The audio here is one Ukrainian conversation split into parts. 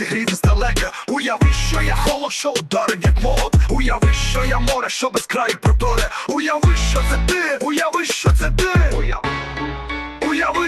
зігріти здалека Уяви, що я холод, що ударить як молот. Уяви, що я море, що без краю проторе Уяви, що це ти, уяви, що це ти. Уяви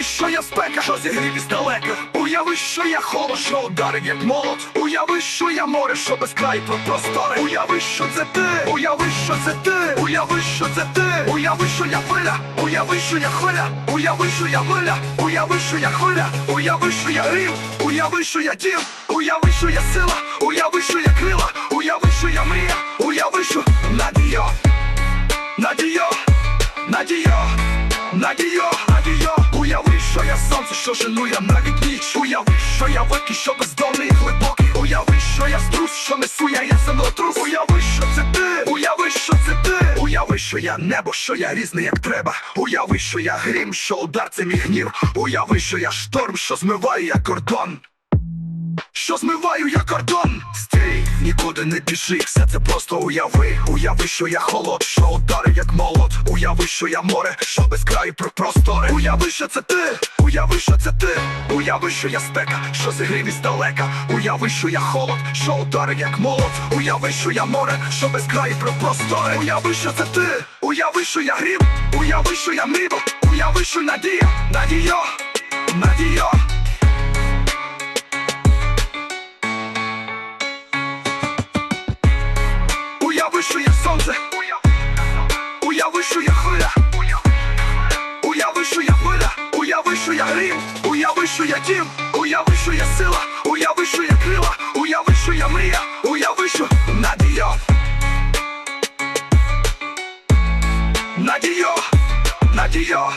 Уяви, що я спека, що зігрів іздалека Уяви, що я холод, що ударить як молот Уяви, що я море, що без краю про просторе Уяви, що це ти, уяви, що це ти Уяви, що це ти, уяви, що я хвиля Уяви, що я хвиля, уяви, що я хвиля Уяви, що я хвиля, уяви, що я рів Уяви, що я дім, уяви, що я сила Уяви, що я крила, уяви, що я мрія Уяви, що надія Надія, надія, надія, надія що я сонце, що женує навіть ніч Уяви, що я великий, що бездомний і глибокий Уяви, що я струс, що несу я, я землетрус. Уяви, що це ти, уяви, що це ти. Уяви, що я небо, що я різний, як треба. Уяви, що я грім, що удар це мій гнів. Уяви, що я шторм, що змиває як кордон. Що змиваю я кордон. Стій, нікуди не біжи, все це просто уяви. Уяви, що я холод, що удари як молот Уяви, що я море, що без краю про простори. Уяви, що це ти, уяви, що це ти. Уяви, що я спека, що зігрів іздалека Уяви, що я холод, що удари як молот. Уяви, що я море, що без краю про простори. Уяви, що це ти, уяви, що я грім. Уяви, що я мріду, уяви, що надія, надія, надія. Уяви, що я сонце Уяви, що я хвиля. Уяви, що я хвиля. Уяви, що я грім. Уяви, що я дім Уяви, що я сила. Уяви, що я крила. Уяви, що я мрія. Уяви, що надія Надія Надія